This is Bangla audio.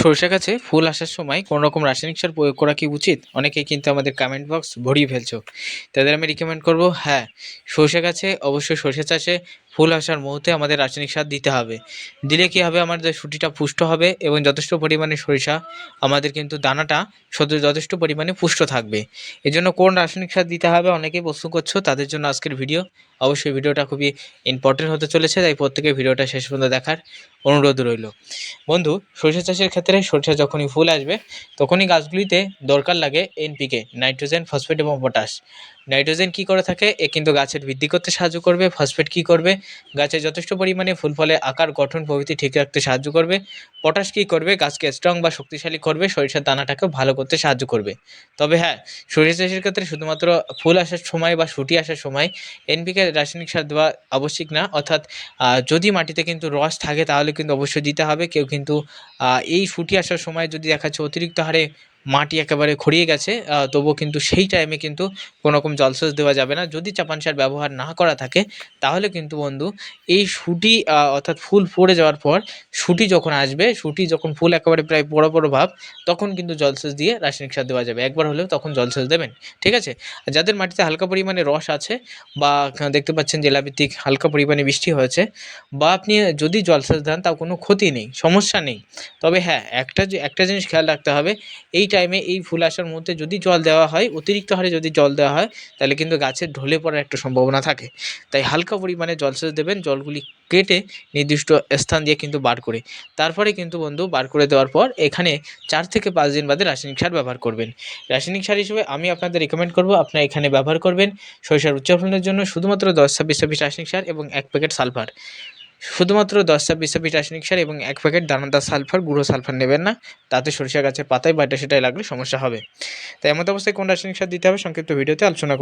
সরষে গাছে ফুল আসার সময় কোনো রকম রাসায়নিক সার প্রয়োগ করা কি উচিত? অনেকেই কিন্তু আমাদের কমেন্ট বক্স ভরিয়ে ফেলছো। তাদের আমি রিকমেন্ড করব হ্যাঁ সরষে গাছে অবশ্যই সরষে চাষে ফুল আসার মুহূর্তে আমাদের রাসায়নিক সার দিতে হবে। দিলে কি হবে? আমাদের সুটিটা পুষ্ট হবে এবং যথেষ্ট পরিমাণে সরিষা, আমাদের কিন্তু দানাটা যথেষ্ট পরিমাণে পুষ্ট থাকবে। এজন্য কোন রাসায়নিক সার দিতে হবে? অনেকেই প্রশ্ন করছ, তাদের জন্য আজকের ভিডিও। অবশ্যই ভিডিওটা খুবই ইম্পর্টেন্ট হতে চলেছে, তাই প্রত্যেকে ভিডিওটা শেষ পর্যন্ত দেখার অনুরোধ রইল। বন্ধু, সরিষা চাষের ক্ষেত্রে সরিষা যখনই ফুল আসবে, তখনই গাছগুলিতে দরকার লাগে এনপিকে নাইট্রোজেন ফসফেট এবং পটাশ নাইট্রোজেন কি করে থাকে? এ কিন্তু গাছের বৃদ্ধি করতে সাহায্য করবে ফসফেট কি করবে? গাছের যথেষ্ট পরিমাণে ফুল ফলে আকার, গঠন, প্রভৃতি ঠিক রাখতে সাহায্য করবে। পটাশ কী করবে? গাছকে স্ট্রং বা শক্তিশালী করবে, সরিষার দানাটাকেও ভালো করতে সাহায্য করবে। তবে হ্যাঁ সরিষা চাষের ক্ষেত্রে শুধুমাত্র ফুল আসার সময় বা শুটি আসার সময় এনপিকে রাসায়নিক সার দেওয়া আবশ্যিক না। অর্থাৎ যদি মাটিতে কিন্তু রস থাকে তাহলে কিন্তু অবশ্যই দিতে হবে। কেউ কিন্তু এই ফুটি আসার সময় যদি দেখা যাচ্ছে অতিরিক্ত হারে মাটি একেবারে খড়িয়ে গেছে তবুও কিন্তু সেই টাইমে কিন্তু কোনো রকম জলসেচ দেওয়া যাবে না। যদি চাপান সার ব্যবহার না করা থাকে, তাহলে কিন্তু বন্ধু এই শুটি অর্থাৎ ফুল পড়ে যাওয়ার পর শুটি যখন আসবে শুটি যখন ফুল একেবারে প্রায় বড় বড় ভাব, তখন কিন্তু জলসেচ দিয়ে রাসায়নিক সার দেওয়া যাবে। একবার হলেও তখন জলসেচ দেবেন, ঠিক আছে? যাদের মাটিতে হালকা পরিমাণে রস আছে বা দেখতে পাচ্ছেন জেলাভিত্তিক হালকা পরিমাণে বৃষ্টি হয়েছে বা আপনি যদি জলসেচ দেন, তাও কোনো ক্ষতি নেই, সমস্যা নেই। তবে হ্যাঁ একটা একটা জিনিস খেয়াল রাখতে হবে, এই টাইমে এই ফুল আসার মধ্যে যদি জল দেওয়া হয়, অতিরিক্ত হারে যদি জল দেওয়া হয়, তাহলে কিন্তু গাছের ঢলে পড়ার একটা সম্ভাবনা থাকে। তাই হালকা পরিমাণে জলসেচ দেবেন, জলগুলি কেটে নির্দিষ্ট স্থান দিয়ে কিন্তু বার করে। তারপরে কিন্তু বন্ধু বার করে দেওয়ার পর এখানে চার থেকে পাঁচ দিন বাদে রাসায়নিক সার ব্যবহার করবেন। রাসায়নিক সার হিসেবে আমি আপনাদের রিকমেন্ড করব, আপনারা এখানে ব্যবহার করবেন সরিষার উচ্চারণের জন্য শুধুমাত্র দশ ছাব্বিশ ছাব্বিশ রাসায়নিক সার এবং এক প্যাকেট সালফার শুধুমাত্র দশ ছাব্বিশ ছাব্বিশ রাসায়নিক সার এবং এক প্যাকেট দানাদার সালফার গুঁড়ো সালফার নেবেন না। তাতে সরিষা গাছের পাতায় বা এটা সেটাই লাগলে সমস্যা হবে। তাই এমত অবস্থায় কোন রাসায়নিক সার দিতে হবে? সংক্ষিপ্ত ভিডিওতে আলোচনা